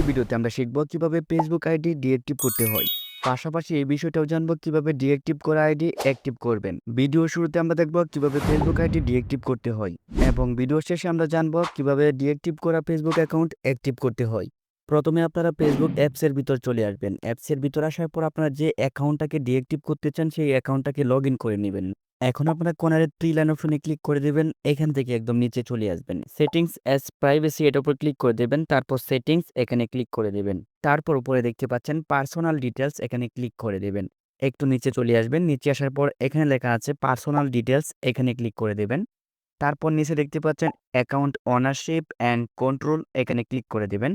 আজকের ভিডিওতে আমরা শিখব কীভাবে ফেসবুক আইডি ডিএক্টিভ করতে হয়। পাশাপাশি এই বিষয়টাও জানব কীভাবে ডিএক্টিভ করা আইডি অ্যাক্টিভ করবেন। ভিডিও শুরুতে আমরা দেখব কীভাবে ফেসবুক আইডি ডিএক্টিভ করতে হয় এবং ভিডিও শেষে আমরা জানব কীভাবে ডিএক্টিভ করা ফেসবুক অ্যাকাউন্ট অ্যাক্টিভ করতে হয়। প্রথমে আপনারা ফেসবুক অ্যাপসের ভিতর চলে আসবেন। অ্যাপসের ভিতর আসার পর আপনারা যে অ্যাকাউন্টটাকে ডিএক্টিভ করতে চান সেই অ্যাকাউন্টটাকে লগ করে নেবেন। এখন আপনারা কোনারে থ্রি লাইন অপশনে ক্লিক করে দেবেন, এখান থেকে একদম নিচে চলে আসবেন। সেটিংস অ্যাজ প্রাইভেসি এটার উপর ক্লিক করে দেবেন, তারপর সেটিংস এখানে ক্লিক করে দেবেন। তারপর উপরে দেখতে পাচ্ছেন পার্সোনাল ডিটেলস এখানে ক্লিক করে দেবেন। একটু নিচে চলে আসবেন, নিচে আসার পর এখানে লেখা আছে পার্সোনাল ডিটেলস এখানে ক্লিক করে দেবেন। তারপর নিচে দেখতে পাচ্ছেন অ্যাকাউন্ট অনারশিপ অ্যান্ড কন্ট্রোল এখানে ক্লিক করে দেবেন।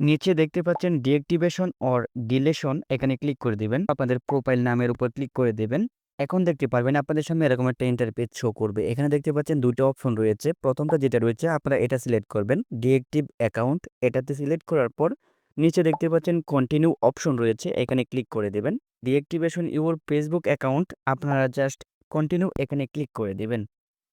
নিচে দেখতে পাচ্ছেন ডিএক্টিভেশন অর ডিলেশন এখানে ক্লিক করে দিবেন। আপনাদের প্রোফাইল নামের উপর ক্লিক করে দেবেন। এখন দেখতে পারবেন আপনাদের সামনে এরকম একটা ইন্টারপেজ শো করবে। এখানে দেখতে পাচ্ছেন দুটো অপশন রয়েছে। প্রথমটা যেটা রয়েছে, আপনারা এটা সিলেক্ট করবেন। ডিএক্টিভ অ্যাকাউন্ট এটাতে সিলেক্ট করার পর নিচে দেখতে পাচ্ছেন কন্টিনিউ অপশন রয়েছে, এখানে ক্লিক করে দেবেন। ডিএক্টিভেশন ইউর ফেসবুক অ্যাকাউন্ট আপনারা জাস্ট কন্টিনিউ এখানে ক্লিক করে দেবেন।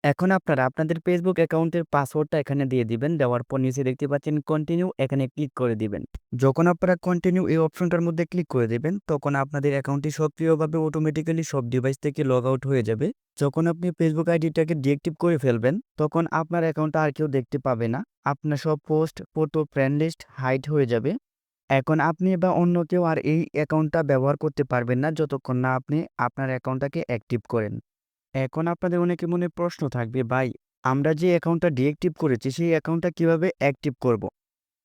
এখন আপনারা আপনাদের ফেসবুক অ্যাকাউন্টের পাসওয়ার্ডটা এখানে দিয়ে দিবেন। দেওয়ার পর নিচে দেখতে পাচ্ছেন কন্টিনিউ এখানে ক্লিক করে দিবেন। যখন আপনারা কন্টিনিউ এই অপশনটার মধ্যে ক্লিক করে দেবেন, তখন আপনাদের অ্যাকাউন্টটি সক্রিয়ভাবে অটোমেটিক্যালি সব ডিভাইস থেকে লগ আউট হয়ে যাবে। যখন আপনি ফেসবুক আইডিটাকে ডিএক্টিভ করে ফেলবেন, তখন আপনার অ্যাকাউন্টটা আর কেউ দেখতে পাবে না। আপনার সব post photo friend list hide হয়ে যাবে। এখন আপনি বা অন্য কেউ আর এই অ্যাকাউন্টটা ব্যবহার করতে পারবেন না, যতক্ষণ না আপনি আপনার অ্যাকাউন্টটাকে অ্যাক্টিভ করেন। এখন আপনাদের অনেকে মনে প্রশ্ন থাকবে, ভাই, আমরা যে অ্যাকাউন্টটা ডিএক্টিভ করেছি, সেই অ্যাকাউন্টটা কীভাবে অ্যাক্টিভ করব।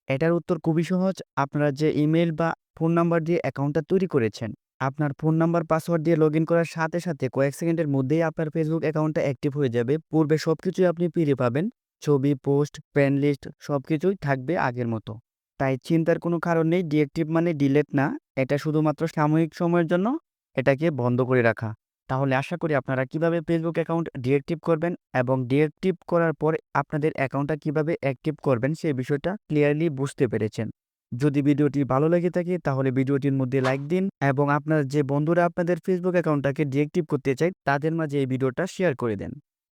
এটার উত্তর খুবই সহজ। আপনারা যে ইমেল বা ফোন নাম্বার দিয়ে অ্যাকাউন্টটা তৈরি করেছেন, আপনার ফোন নাম্বার পাসওয়ার্ড দিয়ে লগ করার সাথে সাথে কয়েক সেকেন্ডের মধ্যেই আপনার ফেসবুক অ্যাকাউন্টটা অ্যাক্টিভ হয়ে যাবে। পূর্বে সব কিছুই আপনি ফিরে পাবেন। ছবি পোস্ট ফ্রেন্ড লিস্ট সব কিছুই থাকবে আগের মতো। তাই চিন্তার কোনো কারণ নেই ডিএক্টিভ মানে ডিলেট না। এটা শুধুমাত্র সাময়িক সময়ের জন্য এটাকে বন্ধ করে রাখা। তাহলে আশা করি আপনারা কীভাবে ফেসবুক অ্যাকাউন্ট ডিএক্টিভ করবেন এবং ডিএক্টিভ করার পর আপনাদের অ্যাকাউন্টটা কীভাবে অ্যাক্টিভ করবেন সেই বিষয়টা ক্লিয়ারলি বুঝতে পেরেছেন। যদি ভিডিওটি ভালো লেগে থাকে তাহলে ভিডিওটির মধ্যে লাইক দিন এবং আপনার যে বন্ধুরা আপনাদের ফেসবুক অ্যাকাউন্টটাকে ডিএক্টিভ করতে চায় তাদের মাঝে এই ভিডিওটা শেয়ার করে দেন।